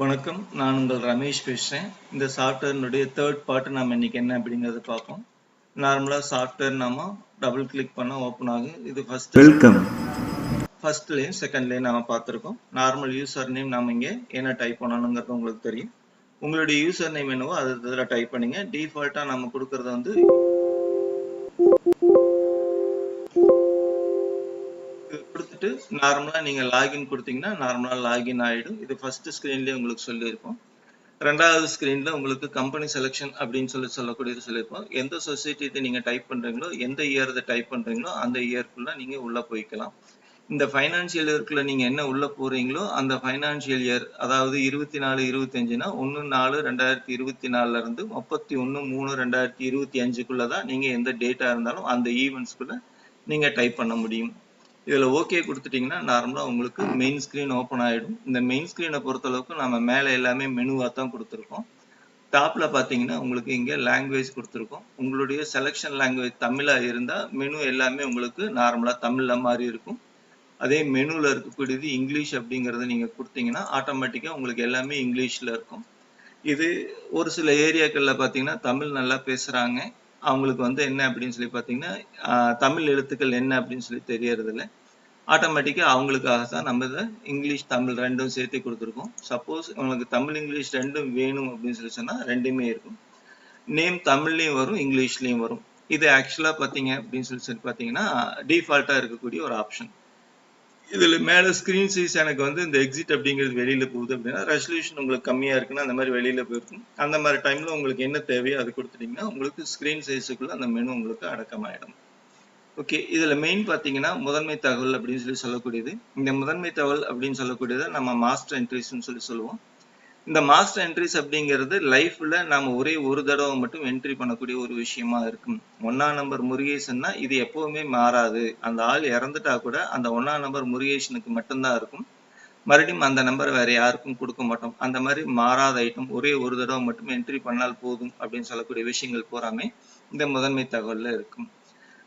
வணக்கம். நான் உங்கள் ரமேஷ் பேசுகிறேன் இந்த சாஃப்ட்வேர்னுடைய தேர்ட் பார்ட் நம்ம இன்னைக்கு என்ன அப்படிங்கிறத பார்ப்போம். நார்மலாக சாஃப்ட்வேர் நாம டபுள் கிளிக் பண்ணால் ஓப்பன் ஆகும் இது first welcome first line second line நாம பார்த்துருக்கோம். நார்மல் யூசர் நேம் நாம இங்கே என்ன டைப் பண்ணணுங்கிறது உங்களுக்கு தெரியும். உங்களுடைய யூசர் நேம் என்னவோ அது இதில் டைப் பண்ணுங்க. டிஃபால்ட்டாக நம்ம கொடுக்கறது வந்து கொடுத்துட்டு நார்மலா நீங்க லாகின் கொடுத்தீங்கன்னா நார்மலா லாகின் ஆயிடும். இது ஃபர்ஸ்ட் ஸ்கிரீன்லயே உங்களுக்கு சொல்லியிருப்போம். ரெண்டாவது ஸ்க்ரீனில் உங்களுக்கு கம்பெனி செலெக்ஷன் அப்படின்னு சொல்லி சொல்லக்கூடியது சொல்லியிருப்போம். எந்த சொசைட்டி நீங்க டைப் பண்றீங்களோ எந்த இயர் டைப் பண்றீங்களோ அந்த இயர்க்குள்ள நீங்க உள்ளே போய்க்கலாம். இந்த ஃபைனான்சியல் இயர்க்குள்ள நீங்க என்ன உள்ள போறீங்களோ அந்த ஃபைனான்சியல் இயர் அதாவது இருபத்தி நாலு இருபத்தஞ்சுனா ஒன்று நாலு ரெண்டாயிரத்தி இருபத்தி நாலுல இருந்து முப்பத்தி ஒன்று மூணு ரெண்டாயிரத்தி இருபத்தி அஞ்சுக்குள்ளே தான் நீங்க எந்த டேட்டா இருந்தாலும் அந்த ஈவெண்ட்ஸ்குள்ள நீங்க டைப் பண்ண முடியும். இதில் ஓகே கொடுத்துட்டிங்கன்னா நார்மலாக உங்களுக்கு மெயின் ஸ்க்ரீன் ஓப்பன் ஆகிடும் இந்த மெயின் ஸ்க்ரீனை பொறுத்தளவுக்கு நம்ம மேலே எல்லாமே மெனுவாக தான் கொடுத்துருக்கோம். டாப்பில் பார்த்தீங்கன்னா உங்களுக்கு இங்கே லாங்குவேஜ் கொடுத்துருக்கோம். உங்களுடைய செலெக்ஷன் லாங்குவேஜ் தமிழாக இருந்தால் மெனு எல்லாமே உங்களுக்கு நார்மலாக தமிழில் மாதிரி இருக்கும். அதே மெனுவில் இருக்கக்கூடியது இங்கிலீஷ் அப்படிங்கிறத நீங்கள் கொடுத்தீங்கன்னா ஆட்டோமேட்டிக்காக உங்களுக்கு எல்லாமே இங்கிலீஷில் இருக்கும். இது ஒரு சில ஏரியாக்களில் பார்த்தீங்கன்னா தமிழ் நல்லா பேசுகிறாங்க அவங்களுக்கு வந்து என்ன அப்படின்னு சொல்லி பார்த்தீங்கன்னா தமிழ் எழுத்துக்கள் என்ன அப்படின்னு சொல்லி தெரியறதில்ல. ஆட்டோமேட்டிக்காக அவங்களுக்காக தான் நம்ம இதை இங்கிலீஷ் தமிழ் ரெண்டும் சேர்த்து கொடுத்துருக்கோம். சப்போஸ் உங்களுக்கு தமிழ் இங்கிலீஷ் ரெண்டும் வேணும் அப்படின்னு சொல்லி சொன்னால் ரெண்டுமே இருக்கும். நேம் தமிழ்லையும் வரும் இங்கிலீஷ்லையும் வரும். இது ஆக்சுவலாக பார்த்தீங்க அப்படின்னு சொல்லி சொல்லி பார்த்தீங்கன்னா டிஃபால்ட்டாக இருக்கக்கூடிய ஒரு ஆப்ஷன் இதில் மேலே ஸ்க்ரீன் சைஸ் எனக்கு வந்து இந்த எக்ஸிட் அப்படிங்கிறது வெளியில் போகுது அப்படின்னா ரெசல்யூஷன் உங்களுக்கு கம்மியாக இருக்குன்னா அந்த மாதிரி வெளியில் போயிருக்கும். அந்த மாதிரி டைமில் உங்களுக்கு என்ன தேவையோ அது கொடுத்துட்டிங்கன்னா உங்களுக்கு ஸ்க்ரீன் சைஸுக்குள்ள அந்த மெனு உங்களுக்கு அடக்கமாயிடும். ஓகே இதில் மெயின் பார்த்தீங்கன்னா முதன்மை தகவல் அப்படின்னு சொல்லி சொல்லக்கூடியது. இந்த முதன்மை தகவல் அப்படின்னு சொல்லக்கூடியதை நம்ம மாஸ்டர் என்ட்ரிஸ்ன்னு சொல்லி சொல்லுவோம். இந்த மாஸ்டர் என்ட்ரிஸ் அப்படிங்கிறது லைஃப்ல நாம ஒரே ஒரு தடவை மட்டும் என்ட்ரி பண்ணக்கூடிய ஒரு விஷயமா இருக்கும். ஒன்றாம் நம்பர் முருகேசன்னா இது எப்பவுமே மாறாது. அந்த ஆள் இறந்துட்டா கூட அந்த ஒன்றாம் நம்பர் முருகேசனுக்கு மட்டும்தான் இருக்கும். மறுபடியும் அந்த நம்பர் வேற யாருக்கும் கொடுக்க மாட்டோம். அந்த மாதிரி மாறாத ஐட்டம் ஒரே ஒரு தடவை மட்டும் என்ட்ரி பண்ணால் போதும் அப்படின்னு சொல்லக்கூடிய விஷயங்கள் பூராமே இந்த முதன்மை தகவல்ல இருக்கும்.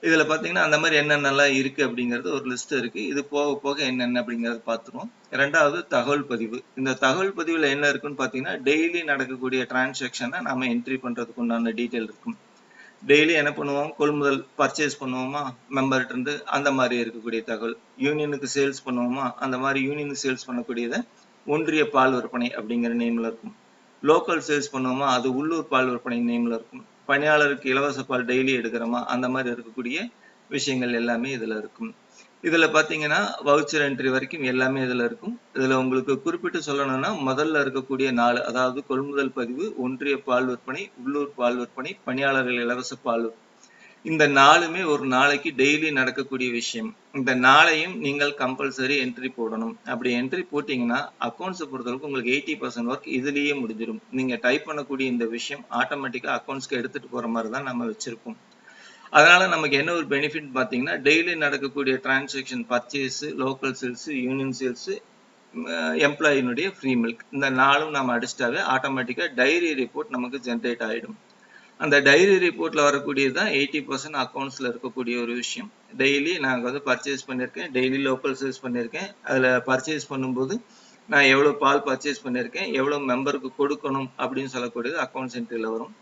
இதில் பார்த்தீங்கன்னா அந்த மாதிரி என்னென்னலாம் இருக்குது அப்படிங்கிறது ஒரு லிஸ்ட் இருக்குது இது போக போக என்னென்ன அப்படிங்கிறத பார்த்துருவோம் ரெண்டாவது தகவல் பதிவு. இந்த தகவல் பதிவில் என்ன இருக்குன்னு பார்த்தீங்கன்னா டெய்லி நடக்கக்கூடிய டிரான்சாக்ஷனை நம்ம என்ட்ரி பண்ணுறதுக்கு உண்டான டீட்டெயில் இருக்கும். டெய்லி என்ன பண்ணுவோம்? கொள்முதல் பர்ச்சேஸ் பண்ணுவோமா? மெம்பர்கிட்ட இருந்து அந்த மாதிரி இருக்கக்கூடிய தகவல். யூனியனுக்கு சேல்ஸ் பண்ணுவோமா? அந்த மாதிரி யூனியனுக்கு சேல்ஸ் பண்ணக்கூடியதை ஒன்றிய பால் விற்பனை அப்படிங்கிற நேம்ல இருக்கும். லோக்கல் சேல்ஸ் பண்ணுவோமா? அது உள்ளூர் பால் விற்பனை நேமில் இருக்கும். பணியாளருக்கு இலவச பால் டெய்லி எடுக்கிறோமா? அந்த மாதிரி இருக்கக்கூடிய விஷயங்கள் எல்லாமே இதுல இருக்கும். இதுல பாத்தீங்கன்னா வவுச்சர் என்ட்ரி வரைக்கும் எல்லாமே இதுல இருக்கும். இதுல உங்களுக்கு குறிப்பிட்டு சொல்லணும்னா முதல்ல இருக்கக்கூடிய நாலு அதாவது கொள்முதல் பதிவு ஒன்றிய பால் விற்பனை உள்ளூர் பால் விற்பனை பணியாளர்கள் இலவச பால் இந்த நாளுமே ஒரு நாளைக்கு டெய்லி நடக்கக்கூடிய விஷயம். இந்த நாளையும் நீங்கள் கம்பல்சரி என்ட்ரி போடணும். அப்படி என்ட்ரி போட்டீங்கன்னா அக்கௌண்ட்ஸை பொறுத்தளவுக்கு உங்களுக்கு எயிட்டி பர்சன்ட் ஒர்க் இதுலேயே முடிஞ்சிடும். நீங்கள் டைப் பண்ணக்கூடிய இந்த விஷயம் ஆட்டோமேட்டிக்காக அக்கௌண்ட்ஸ்க்கு எடுத்துகிட்டு போகிற மாதிரி தான் நம்ம வச்சுருக்கோம். அதனால நமக்கு என்ன ஒரு பெனிஃபிட் பார்த்தீங்கன்னா டெய்லி நடக்கக்கூடிய transaction purchase local sales union sales எம்ப்ளாயினுடைய free milk இந்த நாளும் நம்ம அடிச்சிட்டாவே ஆட்டோமேட்டிக்காக டைரி ரிப்போர்ட் நமக்கு ஜென்ரேட் ஆகிடும் அந்த டைரி ரிப்போர்ட்ல வரக்கூடியது தான் எயிட்டி பர்சன்ட் அக்கௌண்ட்ஸ்ல இருக்கக்கூடிய ஒரு விஷயம். டெய்லி நாங்கள் வந்து பர்ச்சேஸ் பண்ணியிருக்கேன். டெய்லி லோக்கல் சேல்ஸ் பண்ணியிருக்கேன். அதில் பர்ச்சேஸ் பண்ணும்போது நான் எவ்வளோ பால் பர்ச்சேஸ் பண்ணியிருக்கேன். எவ்வளோ மெம்பருக்கு கொடுக்கணும் அப்படின்னு சொல்லக்கூடியது அக்கௌண்ட்ஸ் என்ட்ரியில் வரும்.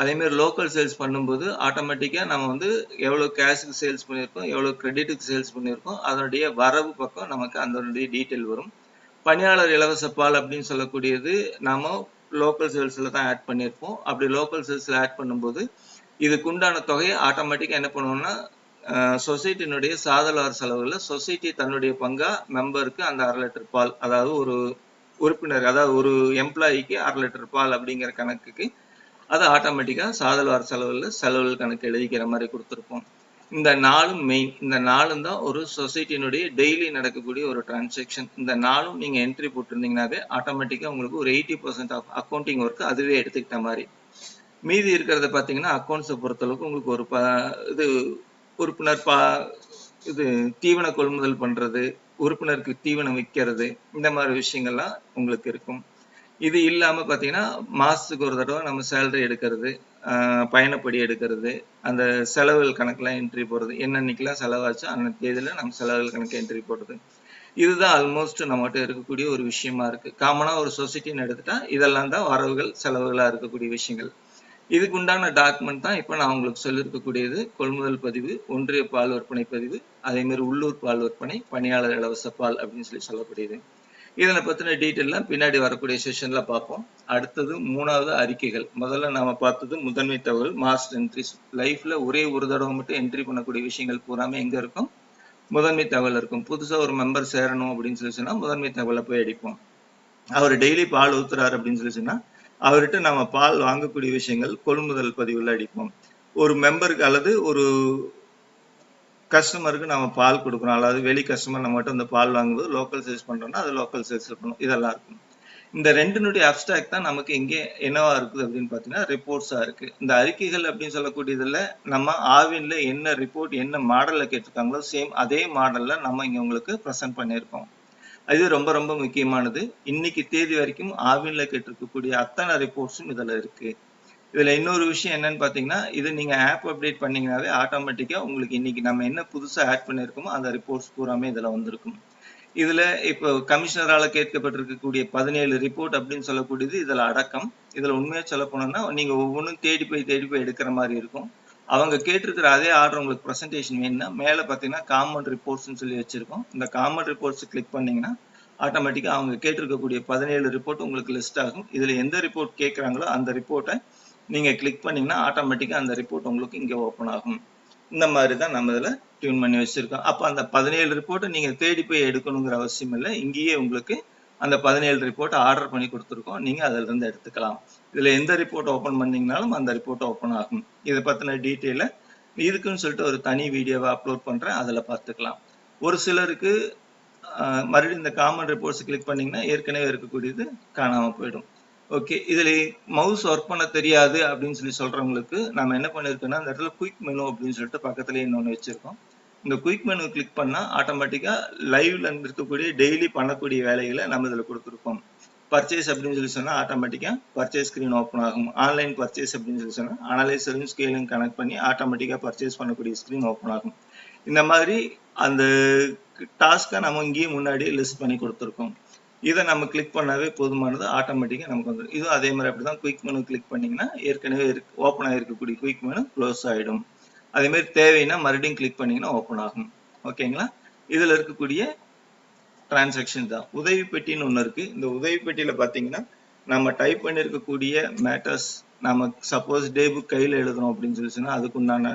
அதேமாதிரி லோக்கல் சேல்ஸ் பண்ணும்போது ஆட்டோமேட்டிக்காக நம்ம வந்து எவ்வளோ கேஷுக்கு சேல்ஸ் பண்ணியிருக்கோம் எவ்வளோ கிரெடிட்டுக்கு சேல்ஸ் பண்ணியிருக்கோம் அதனுடைய வரவு பக்கம் நமக்கு அதனுடைய டீட்டெயில் வரும். பணியாளர் இலவச பால் அப்படின்னு சொல்லக்கூடியது நாம லோக்கல் சேல்ஸில் தான் ஆட் பண்ணியிருப்போம். அப்படி லோக்கல் சேல்ஸில் ஆட் பண்ணும்போது இதுக்குண்டான தொகையை ஆட்டோமேட்டிக்காக என்ன பண்ணுவோம்னா சொசைட்டினுடைய சாதலார் செலவுகளில் சொசைட்டி தன்னுடைய பங்காக மெம்பருக்கு அந்த அரை லிட்டர் பால் அதாவது ஒரு உறுப்பினர் அதாவது ஒரு எம்ப்ளாயிக்கு அரை லிட்டர் பால் அப்படிங்கிற கணக்குக்கு அது ஆட்டோமேட்டிக்காக சாதல்வார் செலவில் செலவுகள் கணக்கு எழுதிக்கிற மாதிரி கொடுத்துருப்போம். இந்த நாளும் மெயின் இந்த நாளும் தான் ஒரு சொசைட்டினுடைய டெய்லி நடக்கக்கூடிய ஒரு டிரான்சாக்ஷன் இந்த நாளும் நீங்க என்ட்ரி போட்டிருந்தீங்கனாவே ஆட்டோமேட்டிக்கா உங்களுக்கு ஒரு eighty percent of accounting work அதுவே எடுத்துக்கிட்ட மாதிரி. மீதி இருக்கிறத பார்த்தீங்கன்னா அக்கௌண்ட்ஸை பொறுத்தளவுக்கு உங்களுக்கு ஒரு ப இது உறுப்பினர் பா இது தீவன கொள்முதல் பண்றது உறுப்பினருக்கு தீவனம் விற்கிறது இந்த மாதிரி விஷயங்கள்லாம் உங்களுக்கு இருக்கும். இது இல்லாம பாத்தீங்கன்னா மாசத்துக்கு ஒரு தடவை நம்ம சேலரி எடுக்கிறது பயணப்படி எடுக்கிறது அந்த செலவுகள் கணக்கெல்லாம் என்ட்ரி போடுறது என்னன்னைக்கெல்லாம் செலவாச்சோ அந்த தேதியில நம்ம செலவுகள் கணக்கு என்ட்ரி போடுறது. இதுதான் ஆல்மோஸ்ட் நம்மகிட்ட இருக்கக்கூடிய ஒரு விஷயமா இருக்கு. காமனா ஒரு சொசைட்டின்னு எடுத்துட்டா இதெல்லாம் தான் வரவுகள் செலவுகளா இருக்கக்கூடிய விஷயங்கள். இதுக்கு உண்டான டாக்குமெண்ட் தான் இப்போ நான் உங்களுக்கு சொல்லியிருக்கக்கூடியது கொள்முதல் பதிவு ஒன்றிய பால் விற்பனை பதிவு அதே மாதிரி உள்ளூர் பால் விற்பனை பணியாளர் இலவச பால் அப்படின்னு சொல்லி சொல்லக்கூடியது. இதனை பத்தின டீட்டெயிலாம் பின்னாடி வரக்கூடிய செஷன்ல பார்ப்போம். அடுத்தது மூணாவது அறிக்கைகள். முதல்ல நாம பார்த்தது முதன்மை தகவல் மாஸ்டர் என்ட்ரிஸ் லைஃப்ல ஒரே ஒரு தடவை மட்டும் என்ட்ரி பண்ணக்கூடிய விஷயங்கள் பூராமே எங்க இருக்கும்? முதன்மை தகவல் இருக்கும். புதுசா ஒரு மெம்பர் சேரணும் அப்படின்னு சொல்லி சொன்னா முதன்மை தகவலை போய் அடிப்போம். அவர் டெய்லி பால் ஊத்துறாரு அப்படின்னு சொல்லி சொன்னா அவர்கிட்ட நம்ம பால் வாங்கக்கூடிய விஷயங்கள் கொள்முதல் பதிவுல அடிப்போம். ஒரு மெம்பருக்கு அல்லது ஒரு கஸ்டமருக்கு நம்ம பால் கொடுக்குறோம் அதாவது வெளி கஸ்டமர் நம்ம மட்டும் இந்த பால் வாங்கும்போது லோக்கல் சேல்ஸ் பண்ணுறோம்னா அது லோக்கல் சேல்ஸ் இருக்கணும் இதெல்லாம் இருக்கும். இந்த ரெண்டினுடைய அப்டாக்ட் தான் நமக்கு இங்கே என்னவா இருக்குது அப்படின்னு பார்த்தீங்கன்னா ரிப்போர்ட்ஸாக இருக்குது இந்த அறிக்கைகள் அப்படின்னு சொல்லக்கூடியதில் நம்ம ஆவினில் என்ன ரிப்போர்ட் என்ன மாடலில் கேட்டிருக்காங்களோ சேம் அதே மாடலில் நம்ம இங்கே உங்களுக்கு ப்ரெசென்ட் பண்ணியிருக்கோம். இது ரொம்ப ரொம்ப முக்கியமானது. இன்னைக்கு தேதி வரைக்கும் ஆவினில் கேட்டிருக்கக்கூடிய அத்தனை ரிப்போர்ட்ஸும் இதில் இருக்குது இதுல இன்னொரு விஷயம் என்னன்னு பாத்தீங்கன்னா இது நீங்க ஆப் அப்டேட் பண்ணீங்கன்னாவே ஆட்டோமேட்டிக்கா உங்களுக்கு இன்னைக்கு நம்ம என்ன புதுசா ஆட் பண்ணிருக்கோமோ அந்த ரிப்போர்ட்ஸ் பூராமே இதுல வந்திருக்கும். இதுல இப்போ கமிஷனரால கேட்கப்பட்டிருக்கக்கூடிய பதினேழு ரிப்போர்ட் அப்படின்னு சொல்லக்கூடியது இதுல அடக்கம். இதுல உண்மையா சொல்ல போனோம்னா நீங்க ஒவ்வொன்றும் தேடி போய் தேடி போய் எடுக்கிற மாதிரி இருக்கும். அவங்க கேட்டிருக்கிற அதே ஆர்டர் உங்களுக்கு ப்ரெசன்டேஷன் வேணும்னா மேலே பார்த்தீங்கன்னா காமன் ரிப்போர்ட்ஸ்னு சொல்லி வச்சிருக்கோம். இந்த காமன் ரிப்போர்ட்ஸ் கிளிக் பண்ணீங்கன்னா ஆட்டோமேட்டிக்காக அவங்க கேட்டிருக்கக்கூடிய பதினேழு ரிப்போர்ட் உங்களுக்கு லிஸ்ட் ஆகும். இதில் எந்த ரிப்போர்ட் கேட்குறாங்களோ அந்த ரிப்போர்ட்டை நீங்கள் கிளிக் பண்ணீங்கன்னா ஆட்டோமேட்டிக்காக அந்த ரிப்போர்ட் உங்களுக்கு இங்கே ஓப்பன் ஆகும். இந்த மாதிரி தான் நம்ம இதில் டியூன் பண்ணி வச்சுருக்கோம். அப்போ அந்த பதினேழு ரிப்போர்ட்டை நீங்கள் தேடி போய் எடுக்கணுங்கிற அவசியம் இல்லை. இங்கேயே உங்களுக்கு அந்த பதினேழு ரிப்போர்ட் ஆர்டர் பண்ணி கொடுத்துருக்கோம். நீங்கள் அதிலிருந்து எடுத்துக்கலாம். இதில் எந்த ரிப்போர்ட் ஓப்பன் பண்ணிங்கனாலும் அந்த ரிப்போர்ட் ஓப்பன் ஆகும். இதை பற்றின டீட்டெயிலை இதுக்குன்னு சொல்லிட்டு ஒரு தனி வீடியோவை அப்லோட் பண்ணுறேன் அதில் பார்த்துக்கலாம். ஒரு சிலருக்கு மறுபடியும் இந்த காமன் ரிப்போர்ட்ஸ் கிளிக் பண்ணிங்கன்னா ஏற்கனவே இருக்கக்கூடியது காணாமல் போயிடும். ஓகே இதில் மவுஸ் ஒர்க் பண்ண தெரியாது அப்படின்னு சொல்லி சொல்கிறவங்களுக்கு நம்ம என்ன பண்ணியிருக்கோன்னா அந்த இடத்துல குயிக் மெனு அப்படின்னு சொல்லிட்டு பக்கத்துலேயே இன்னொன்று வச்சுருக்கோம். இந்த குயிக் மெனு கிளிக் பண்ணால் ஆட்டோமேட்டிக்காக லைவ்ல இருக்கக்கூடிய டெய்லி பண்ணக்கூடிய வேலைகளை நம்ம இதில் கொடுத்துருப்போம். பர்ச்சேஸ் அப்படின்னு சொல்லி சொன்னால் ஆட்டோமேட்டிக்கா பர்ச்சேஸ் ஸ்க்ரீன் ஓப்பன் ஆகும். ஆன்லைன் பர்ச்சேஸ் அப்படின்னு சொல்லி சொன்னால் அனலைசரும் ஸ்கேலும் கனெக்ட் பண்ணி ஆட்டோமேட்டிக்காக பர்ச்சேஸ் பண்ணக்கூடிய ஸ்க்ரீன் ஓப்பன் ஆகும். இந்த மாதிரி அந்த டாஸ்க்கை நம்ம இங்கேயே முன்னாடி லிஸ்ட் பண்ணி கொடுத்துருக்கோம். இதை நம்ம கிளிக் பண்ணாவே போதுமானது ஆட்டோமேட்டிக்காக நமக்கு வந்துடும் இதுவும் அதே மாதிரி அப்படிதான் குயிக் மெனு கிளிக் பண்ணீங்கன்னா ஏற்கனவே ஓப்பன் ஆகிருக்கக்கூடிய குயிக் மெனு க்ளோஸ் ஆகிடும் அதேமாரி தேவைன்னா மறுபடியும் கிளிக் பண்ணிங்கன்னா ஓப்பன் ஆகும். ஓகேங்களா இதில் இருக்கக்கூடிய டிரான்சாக்ஷன் தான். உதவி பெட்டின்னு ஒன்று இருக்கு. இந்த உதவி பெட்டியில் பார்த்தீங்கன்னா நம்ம டைப் பண்ணியிருக்கக்கூடிய மேட்டர்ஸ் நம்ம சப்போஸ் டே புக் கையில் எழுதுறோம் அப்படின்னு சொல்லி சொன்னா அதுக்குண்டான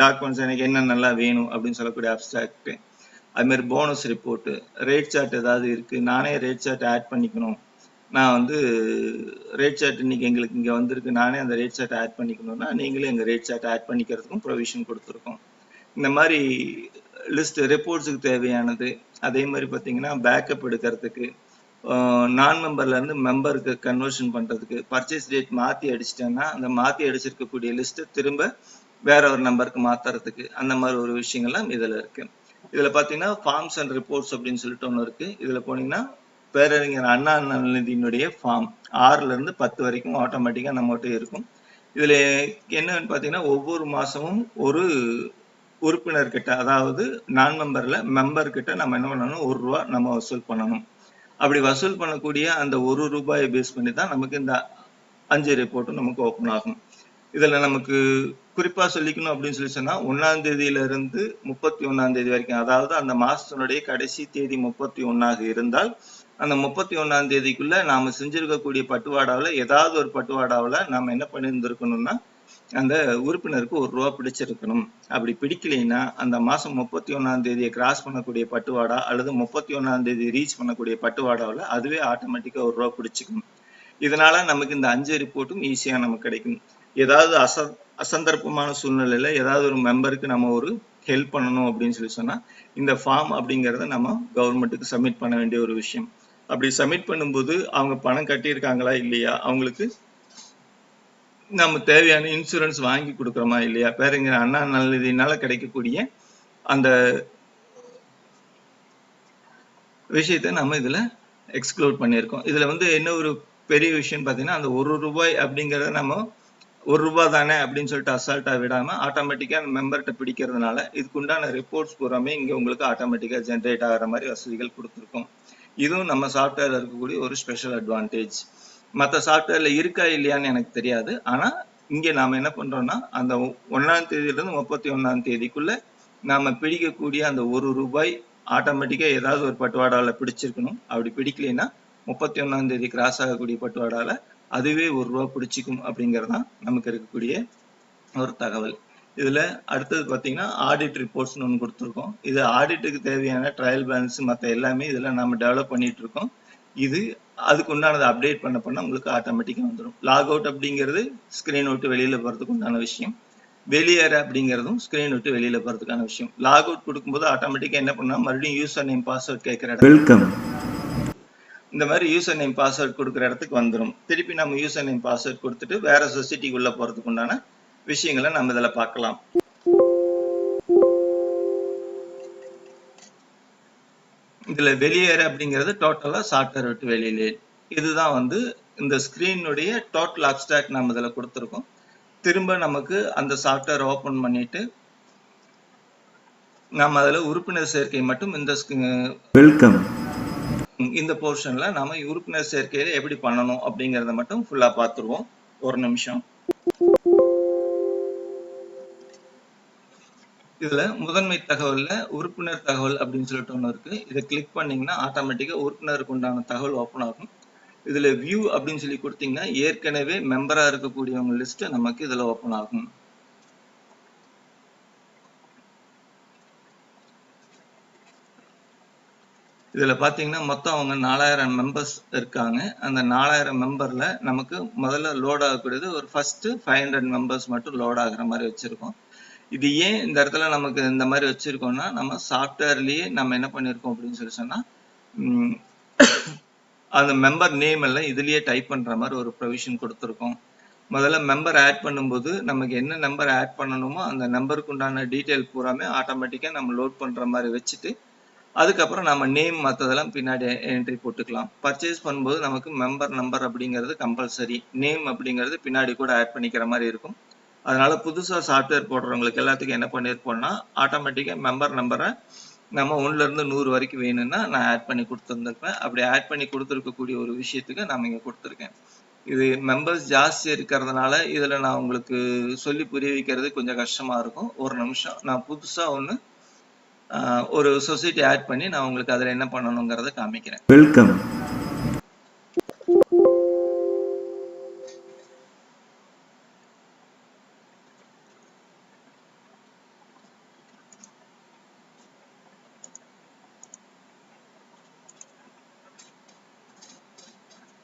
டாக்குமெண்ட்ஸ் எனக்கு என்னென்னலாம் வேணும் அப்படின்னு சொல்லக்கூடிய அப்சாக்ட் அதுமாரி போனஸ் ரிப்போர்ட்டு ரேட் சார்ட் ஏதாவது இருக்குது நானே ரேட் சார்ட் ஆட் பண்ணிக்கணும். நான் வந்து ரேட் சார்ட் இன்னைக்கு எங்களுக்கு இங்கே வந்திருக்கு. நானே அந்த ரேட் சார்ட் ஆட் பண்ணிக்கணும்னா நீங்களே எங்கள் ரேட் சார்ட் ஆட் பண்ணிக்கிறதுக்கும் ப்ரொவிஷன் கொடுத்துருக்கோம். இந்த மாதிரி லிஸ்ட் ரிப்போர்ட்ஸுக்கு தேவையானது. அதே மாதிரி பார்த்தீங்கன்னா பேக்கப் எடுக்கிறதுக்கு நான் மெம்பர்லேருந்து மெம்பருக்கு கன்வர்ஷன் பண்ணுறதுக்கு பர்ச்சேஸ் டேட் மாற்றி அடிச்சிட்டேன்னா அந்த மாற்றி அடிச்சிருக்கக்கூடிய லிஸ்ட்டை திரும்ப வேற ஒரு நம்பருக்கு மாற்றுறதுக்கு அந்த மாதிரி ஒரு விஷயங்கள்லாம் இதில் இருக்குது இதுல பாத்தீங்கன்னா ஃபார்ம்ஸ் அண்ட் ரிப்போர்ட்ஸ் அப்படின்னு சொல்லிட்டு ஒன்று இருக்கு. இதுல போனீங்கன்னா பேரறிஞர் அண்ணா நலநிதியினுடைய ஃபார்ம் ஆறுல இருந்து பத்து வரைக்கும் ஆட்டோமேட்டிக்கா நம்மகிட்ட இருக்கும். இதுல என்னன்னு பாத்தீங்கன்னா ஒவ்வொரு மாசமும் ஒரு உறுப்பினர் கிட்ட அதாவது நான் மெம்பர்ல மெம்பர் கிட்ட நம்ம என்ன பண்ணணும்? ஒரு ரூபா நம்ம வசூல் பண்ணணும். அப்படி வசூல் பண்ணக்கூடிய அந்த ஒரு ரூபாயை பேஸ் பண்ணி தான் நமக்கு இந்த அஞ்சு ரிப்போர்ட்டும் நமக்கு ஓப்பன் ஆகும். இதில் நமக்கு குறிப்பாக சொல்லிக்கணும் அப்படின்னு சொல்லி சொன்னால் ஒன்றாம் தேதியிலிருந்து முப்பத்தி ஒன்றாம் தேதி வரைக்கும் அதாவது அந்த மாதத்தினுடைய கடைசி தேதி முப்பத்தி ஒன்றாக இருந்தால் அந்த முப்பத்தி ஒன்றாம் தேதிக்குள்ள நாம் செஞ்சிருக்கக்கூடிய பட்டுவாடாவில் ஏதாவது ஒரு பட்டுவாடாவில் நாம் என்ன பண்ணியிருந்திருக்கணும்னா அந்த உறுப்பினருக்கு ஒரு ரூபா பிடிச்சிருக்கணும். அப்படி பிடிக்கலைன்னா அந்த மாதம் முப்பத்தி ஒன்றாம் தேதியை கிராஸ் பண்ணக்கூடிய பட்டுவாடா அல்லது முப்பத்தி ஒன்றாம் தேதி ரீச் பண்ணக்கூடிய பட்டுவாடாவில் அதுவே ஆட்டோமேட்டிக்காக ஒரு ரூபா பிடிச்சிக்கணும் இதனால நமக்கு இந்த அஞ்சு ரிப்போர்ட்டும் ஈஸியாக நமக்கு கிடைக்கும். ஏதாவது அச அசந்தர்ப்பமான சூழ்நிலையில ஏதாவது ஒரு மெம்பருக்கு நம்ம ஒரு ஹெல்ப் பண்ணணும் அப்படின்னு சொல்லி சொன்னா இந்த ஃபார்ம் அப்படிங்கிறத நம்ம கவர்மெண்ட்டுக்கு சப்மிட் பண்ண வேண்டிய ஒரு விஷயம். அப்படி சப்மிட் பண்ணும்போது அவங்க பணம் கட்டியிருக்காங்களா இல்லையா? அவங்களுக்கு நம்ம தேவையான இன்சூரன்ஸ் வாங்கி கொடுக்குறோமா இல்லையா? பேருங்கிற அண்ணா நல்லதினால கிடைக்கக்கூடிய அந்த விஷயத்த நம்ம இதில் எக்ஸ்க்ளூட் பண்ணியிருக்கோம். இதில் வந்து என்ன ஒரு பெரிய விஷயம்னு பார்த்தீங்கன்னா அந்த ஒரு ரூபாய் அப்படிங்கிறத நம்ம ஒரு ரூபா தானே அப்படின்னு சொல்லிட்டு அசால்ட்டா விடாம ஆட்டோமேட்டிக்கா மெம்பர்கிட்ட பிடிக்கிறதுனால இதுக்கு உண்டான ரிப்போர்ட்ஸ் பூராமே இங்க உங்களுக்கு ஆட்டோமேட்டிக்கா ஜென்ரேட் ஆகிற மாதிரி வசதிகள் கொடுத்துருக்கோம். இதுவும் நம்ம சாஃப்ட்வேரில் இருக்கக்கூடிய ஒரு ஸ்பெஷல் அட்வான்டேஜ் மற்ற சாஃப்ட்வேரில் இருக்கா இல்லையான்னு எனக்கு தெரியாது. ஆனா இங்க நாம என்ன பண்றோம்னா அந்த ஒன்னாம் தேதியிலிருந்து முப்பத்தி ஒன்னாம் தேதிக்குள்ள நாம பிடிக்கக்கூடிய அந்த ஒரு ரூபாய் ஆட்டோமேட்டிக்கா ஏதாவது ஒரு பட்டுவாடால பிடிச்சிருக்கணும். அப்படி பிடிக்கலைன்னா முப்பத்தி ஒன்னாம் தேதி கிராஸ் ஆகக்கூடிய பட்டுவாடால அதுவே ஒரு ரூபா பிடிச்சிக்கும் அப்படிங்கறதுதான் நமக்கு இருக்கக்கூடிய ஒரு தகவல். இதுல அடுத்தது பாத்தீங்கன்னா ஆடிட் ரிப்போர்ட்ஸ்னு ஒன்று கொடுத்துருக்கோம். இது ஆடிட்டுக்கு தேவையான ட்ரையல் பேலன்ஸ் மற்ற எல்லாமே இதுல நம்ம டெவலப் பண்ணிட்டு இருக்கோம். இது அதுக்கு உண்டானதை அப்டேட் பண்ண பண்ண உங்களுக்கு ஆட்டோமேட்டிக்காக வந்துடும் லாக் அவுட் அப்படிங்கிறது ஸ்கிரீன் விட்டு வெளியில போறதுக்கு உண்டான விஷயம். வெளியேற அப்படிங்கிறதும் ஸ்கிரீன் விட்டு வெளியில போறதுக்கான விஷயம். லாக் அவுட் கொடுக்கும்போது ஆட்டோமேட்டிக்கா என்ன பண்ணா மறுபடியும் யூசர் நேம் பாஸ்வேர்ட் கேட்கிற வெல்கம் இந்த மாதிரி யூசர் நேம் பாஸ்வேர்ட் கொடுக்குற இடத்துக்கு வந்துடும் திருப்பி நம்ம யூசர் நேம் பாஸ்வேர்ட் கொடுத்துட்டு வேற சொசைட்டிக்கு உள்ள போறதுக்கு உண்டான விஷயங்களை நம்ம இதில் பார்க்கலாம். இதுல வெளியேற அப்படிங்கிறது டோட்டலா சாஃப்ட்வேர் விட்டு வெளியிலே. இதுதான் வந்து இந்த ஸ்க்ரீனுடைய டோட்டல் அப்டாக்ட் நம்ம இதில் கொடுத்துருக்கோம். திரும்ப நமக்கு அந்த சாஃப்ட்வேர் ஓப்பன் பண்ணிட்டு நம்ம அதில் உறுப்பினர் சேர்க்கை மட்டும் இந்த வெல்கம் இந்த போர்ஷன்ல நாம உறுப்பினர் சேர்க்கையில எப்படி பண்ணணும் அப்படிங்கறத மட்டும் ஃபுல்லா பார்த்துருவோம் ஒரு நிமிஷம். இதுல முதன்மை தகவல்ல உறுப்பினர் தகவல் அப்படின்னு சொல்லிட்டு ஒண்ணு இருக்கு. இதை கிளிக் பண்ணீங்கன்னா ஆட்டோமேட்டிக்கா உறுப்பினருக்கு உண்டான தகவல் ஓப்பன் ஆகும். இதுல வியூ அப்படின்னு சொல்லி கொடுத்தீங்கன்னா ஏற்கனவே மெம்பரா இருக்கக்கூடியவங்க லிஸ்ட் நமக்கு இதுல ஓப்பன் ஆகும். இதில் பார்த்தீங்கன்னா மொத்தம் அவங்க நாலாயிரம் மெம்பர்ஸ் இருக்காங்க. அந்த நாலாயிரம் மெம்பரில் நமக்கு முதல்ல லோட் ஆகக்கூடியது ஒரு ஃபஸ்ட்டு ஃபைவ் ஹண்ட்ரட் மெம்பர்ஸ் மட்டும் லோட் ஆகிற மாதிரி வச்சுருக்கோம். இது ஏன் இந்த இடத்துல நமக்கு இந்த மாதிரி வச்சுருக்கோம்னா நம்ம சாஃப்ட்வேர்லேயே நம்ம என்ன பண்ணியிருக்கோம் அப்படின்னு சொல்லி சொன்னால் அந்த மெம்பர் நேம் எல்லாம் இதுலேயே டைப் பண்ணுற மாதிரி ஒரு ப்ரொவிஷன் கொடுத்துருக்கோம். முதல்ல மெம்பர் ஆட் பண்ணும்போது நமக்கு என்ன நம்பர் ஆட் பண்ணணுமோ அந்த நம்பருக்கு உண்டான டீட்டெயில் பூராமே ஆட்டோமேட்டிக்காக நம்ம லோட் பண்ணுற மாதிரி வச்சுட்டு அதுக்கப்புறம் நம்ம நேம் மற்றதெல்லாம் பின்னாடி என்ட்ரி போட்டுக்கலாம். பர்ச்சேஸ் பண்ணும்போது நமக்கு மெம்பர் நம்பர் அப்படிங்கிறது கம்பல்சரி நேம் அப்படிங்கிறது பின்னாடி கூட ஆட் பண்ணிக்கிற மாதிரி இருக்கும். அதனால புதுசாக சாஃப்ட்வேர் போடுறவங்களுக்கு எல்லாத்துக்கும் என்ன பண்ணியிருப்போம்னா ஆட்டோமேட்டிக்காக மெம்பர் நம்பரை நம்ம ஒன்றுலேருந்து நூறு வரைக்கும் வேணும்னா நான் ஆட் பண்ணி கொடுத்துருந்துருப்பேன். அப்படி ஆட் பண்ணி கொடுத்துருக்கக்கூடிய ஒரு விஷயத்துக்கு நம்ம இங்கே கொடுத்துருக்கேன். இது மெம்பர்ஸ் ஜாஸ்தி இருக்கிறதுனால இதில் நான் உங்களுக்கு சொல்லி புரிய வைக்கிறது கொஞ்சம் கஷ்டமாக இருக்கும். ஒரு நிமிஷம். நான் புதுசாக ஒன்று ஒரு சொசைட்டி ஆட் பண்ணி நான் உங்களுக்கு அதுல என்ன பண்ணணுங்கிறத காமிக்கிறேன். வெல்கம்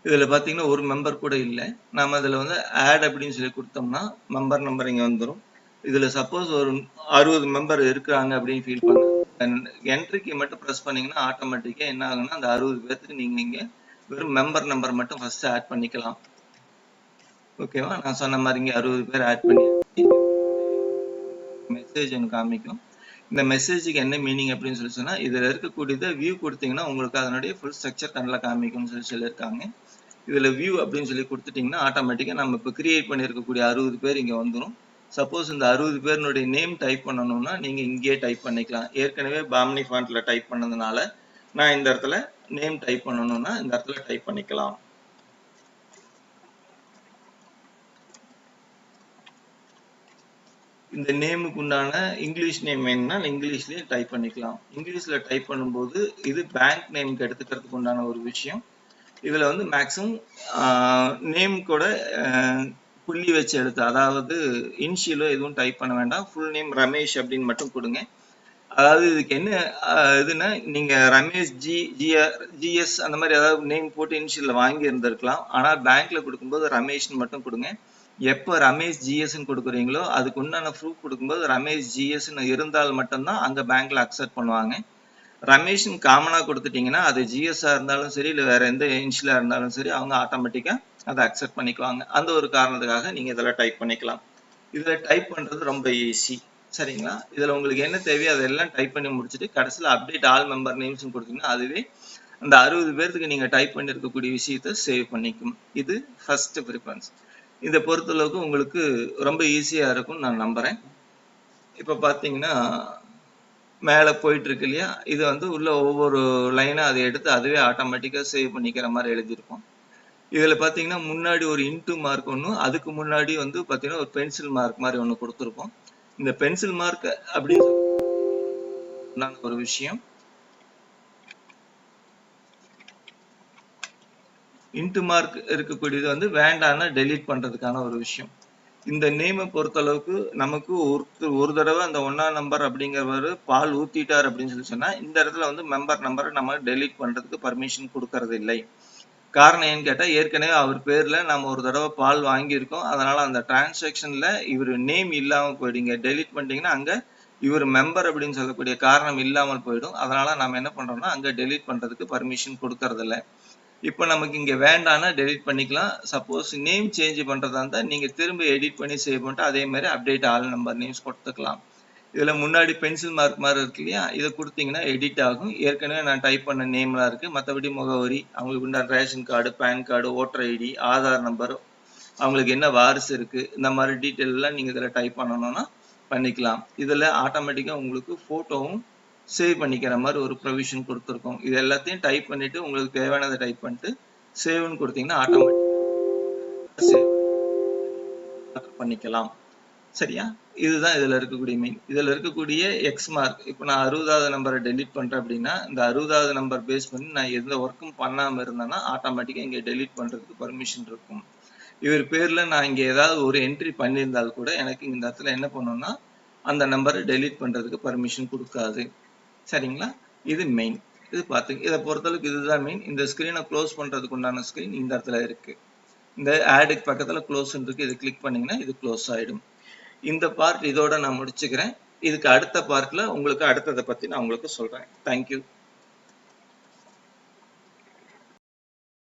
இதுல பாத்தீங்கன்னா ஒரு மெம்பர் கூட இல்லை. நாம இதுல வந்து ஆட் அப்படின்னு சொல்லி கொடுத்தோம்னா மெம்பர் நம்பர் இங்க வந்துரும். இதுல சப்போஸ் ஒரு அறுபது மெம்பர் இருக்கிறாங்க அப்படின்னு ஃபீல் பண்ண என்ட்ரிக்கு மட்டும் ப்ரெஸ் பண்ணீங்கன்னா ஆட்டோமேட்டிக்காக என்ன ஆகுன்னா அந்த அறுபது பேர்த்துக்கு நீங்க இங்க வெறும் மெம்பர் நம்பர் மட்டும் ஃபர்ஸ்ட் ஆட் பண்ணிக்கலாம். ஓகேவா நான் சொன்ன மாதிரி இங்க அறுபது பேர் ஆட் பண்ணி மெசேஜ் எனக்கு காமிக்கும். இந்த மெசேஜுக்கு என்ன மீனிங் அப்படின்னு சொல்லி சொன்னா இதுல இருக்கக்கூடியதை வியூ கொடுத்தீங்கன்னா உங்களுக்கு அதனுடைய ஃபுல் ஸ்ட்ரக்சர் கண்ணில் காமிக்கும்னு சொல்லி சொல்லியிருக்காங்க. இதுல வியூ அப்படின்னு சொல்லி கொடுத்துட்டிங்கன்னா ஆட்டோமேட்டிக்காக நம்ம இப்போ கிரியேட் பண்ணியிருக்கக்கூடிய அறுபது பேர் இங்க வந்துரும். சப்போஸ் இந்த அறுபது பேருனுடைய நேம் டைப் பண்ணணும்னா நீங்க இங்கேயே டைப் பண்ணிக்கலாம். ஏற்கனவே பாமினி ஃபாண்ட்ல டைப் பண்ணதுனால நான் இந்த இடத்துல நேம் டைப் பண்ணணும்னா இந்த இடத்துல டைப் பண்ணிக்கலாம். இந்த நேமுக்கு உண்டான இங்கிலீஷ் நேம் வேணும்னா இங்கிலீஷ்லயே டைப் பண்ணிக்கலாம். இங்கிலீஷ்ல டைப் பண்ணும்போது இது பேங்க் நேம்க்கு எடுத்துக்கிறதுக்கு உண்டான ஒரு விஷயம். இதில் வந்து மேக்ஸிமம் நேம் கூட ஆஹ், புள்ளி வச்சு எடுத்து அதாவது இன்ஷியலோ எதுவும் டைப் பண்ண வேண்டாம். ஃபுல் நேம் ரமேஷ் அப்படின்னு மட்டும் கொடுங்க. அதாவது இதுக்கு என்ன இதுன்னா நீங்க ரமேஷ் ஜி ஜிஆர் ஜிஎஸ் அந்த மாதிரி ஏதாவது நேம் போட்டு இனிஷியல்ல வாங்கி இருந்திருக்கலாம். ஆனா பேங்க்ல கொடுக்கும்போது ரமேஷ்னு மட்டும் கொடுங்க. எப்போ ரமேஷ் ஜிஎஸ்ன்னு கொடுக்குறீங்களோ அதுக்கு உண்டான ப்ரூஃப் கொடுக்கும்போது ரமேஷ் ஜிஎஸ்ன்னு இருந்தால் மட்டும்தான் அங்கே பேங்க்ல அக்செப்ட் பண்ணுவாங்க. ரமேஷ்னு காமனாக கொடுத்துட்டீங்கன்னா அது ஜிஎஸ்ஸாக இருந்தாலும் சரி இல்லை வேற எந்த இன்ஷியலாக இருந்தாலும் சரி அவங்க ஆட்டோமேட்டிக்காக அதை அக்செப்ட் பண்ணிக்குவாங்க. அந்த ஒரு காரணத்துக்காக நீங்கள் இதெல்லாம் டைப் பண்ணிக்கலாம். இதில் டைப் பண்ணுறது ரொம்ப ஈஸி சரிங்களா? இதில் உங்களுக்கு என்ன தேவையோ அதெல்லாம் டைப் பண்ணி முடிச்சுட்டு கடைசியில் அப்டேட் ஆல் மெம்பர் நேம்ஸும் கொடுத்தீங்கன்னா அதுவே அந்த அறுபது பேர்த்துக்கு நீங்கள் டைப் பண்ணியிருக்கக்கூடிய விஷயத்த சேவ் பண்ணிக்கும். இது ஃபர்ஸ்ட் ப்ரிஃபரன்ஸ் இதை பொறுத்தளவுக்கு உங்களுக்கு ரொம்ப ஈஸியாக இருக்கும்னு நான் நம்புகிறேன் இப்போ பார்த்தீங்கன்னா மேல போயிட்டு இருக்கு இல்லையா இது வந்து உள்ள ஒவ்வொரு லைனா அதை எடுத்து அதுவே ஆட்டோமேட்டிக்கா சேவ் பண்ணிக்கிற மாதிரி எழுதியிருப்போம். இதுல பாத்தீங்கன்னா முன்னாடி ஒரு இன்ட்டு மார்க் ஒன்று அதுக்கு முன்னாடி வந்து பாத்தீங்கன்னா ஒரு பென்சில் மார்க் மாதிரி ஒன்று கொடுத்துருப்போம். இந்த பென்சில் மார்க் அப்படின்னு ஒரு விஷயம். இன்ட்டு மார்க் இருக்கக்கூடியது வந்து வேண்டாம்னா டெலீட் பண்றதுக்கான ஒரு விஷயம். இந்த நேமை பொறுத்தளவுக்கு நமக்கு ஒரு ஒரு தடவை அந்த ஒன்னா நம்பர் அப்படிங்கிறவர் பால் ஊத்திட்டார் அப்படின்னு சொல்லி சொன்னா இந்த இடத்துல வந்து மெம்பர் நம்பரை நம்ம டெலீட் பண்றதுக்கு பர்மிஷன் கொடுக்கறது இல்லை. காரணம் ஏன்னு கேட்டா ஏற்கனவே அவர் பேர்ல நம்ம ஒரு தடவை பால் வாங்கியிருக்கோம். அதனால அந்த டிரான்சாக்ஷன்ல இவர் நேம் இல்லாம போயிடுங்க. டெலீட் பண்ணிட்டீங்கன்னா அங்க இவர் மெம்பர் அப்படின்னு சொல்லக்கூடிய காரணம் இல்லாமல் போயிடும். அதனால நம்ம என்ன பண்றோம்னா அங்க டெலீட் பண்றதுக்கு பர்மிஷன் கொடுக்கறதில்ல. இப்போ நமக்கு இங்கே வேண்டாம்னா டெலிட் பண்ணிக்கலாம். சப்போஸ் நேம் சேஞ்ச் பண்ணுறதா இருந்தால் நீங்கள் திரும்ப எடிட் பண்ணி சேவ் பண்ணிட்டு அதே மாதிரி அப்டேட் ஆல் நம்பர் நேம்ஸ் கொடுத்துக்கலாம். இதில் முன்னாடி பென்சில் மார்க் மாதிரி இருக்கு இல்லையா? இதை கொடுத்தீங்கன்னா எடிட் ஆகும். ஏற்கனவே நான் டைப் பண்ண நேம்லாம் இருக்குது மற்றபடி முகவரி அவங்களுக்கு உண்டான ration card pan card voter ID Aadhaar number அவங்களுக்கு என்ன வாரிசு இருக்குது இந்த மாதிரி டீட்டெயிலெலாம் நீங்கள் இதில் டைப் பண்ணணும்னா பண்ணிக்கலாம். இதில் ஆட்டோமேட்டிக்காக உங்களுக்கு ஃபோட்டோவும் சேவ் பண்ணிக்கிற மாதிரி ஒரு ப்ரொவிஷன் கொடுத்துருக்கோம். இது எல்லாத்தையும் டைப் பண்ணிட்டு உங்களுக்கு தேவையானதை டைப் பண்ணிட்டு சேவ்னு கொடுத்தீங்கன்னா ஆட்டோமேட்டிக் சேவ் பண்ணிக்கலாம். சரியா? இதுதான் இதில் இருக்கக்கூடிய மீன் இதில் இருக்கக்கூடிய எக்ஸ் மார்க் இப்போ நான் அறுபதாவது நம்பரை டெலீட் பண்றேன் அப்படின்னா இந்த அறுபதாவது நம்பர் பேஸ் பண்ணி நான் எந்த ஒர்க்கும் பண்ணாமல் இருந்தேன்னா ஆட்டோமேட்டிக்காக இங்கே டெலீட் பண்றதுக்கு பர்மிஷன் இருக்கும். இவர் பேரில் நான் இங்கே ஏதாவது ஒரு என்ட்ரி பண்ணியிருந்தால் கூட எனக்கு இந்த இடத்துல என்ன பண்ணும்னா அந்த நம்பரை டெலீட் பண்றதுக்கு பர்மிஷன் கொடுக்காது. சரிங்களா? இது மெயின் இது பார்த்துங்க இதை பொறுத்தளவுக்கு இதுதான் மெயின் இந்த ஸ்க்ரீனை க்ளோஸ் பண்ணுறதுக்கு உண்டான ஸ்கிரீன் இந்த இடத்துல இருக்கு. இந்த ஆடுக்கு பக்கத்தில் க்ளோஸ்ன்னு இருக்குது இது கிளிக் பண்ணிங்கன்னா இது க்ளோஸ் ஆகிடும் இந்த பார்ட் இதோட நான் முடிச்சுக்கிறேன். இதுக்கு அடுத்த பார்ட்டில் உங்களுக்கு அடுத்ததை பற்றி நான் உங்களுக்கு சொல்கிறேன் தேங்க்யூ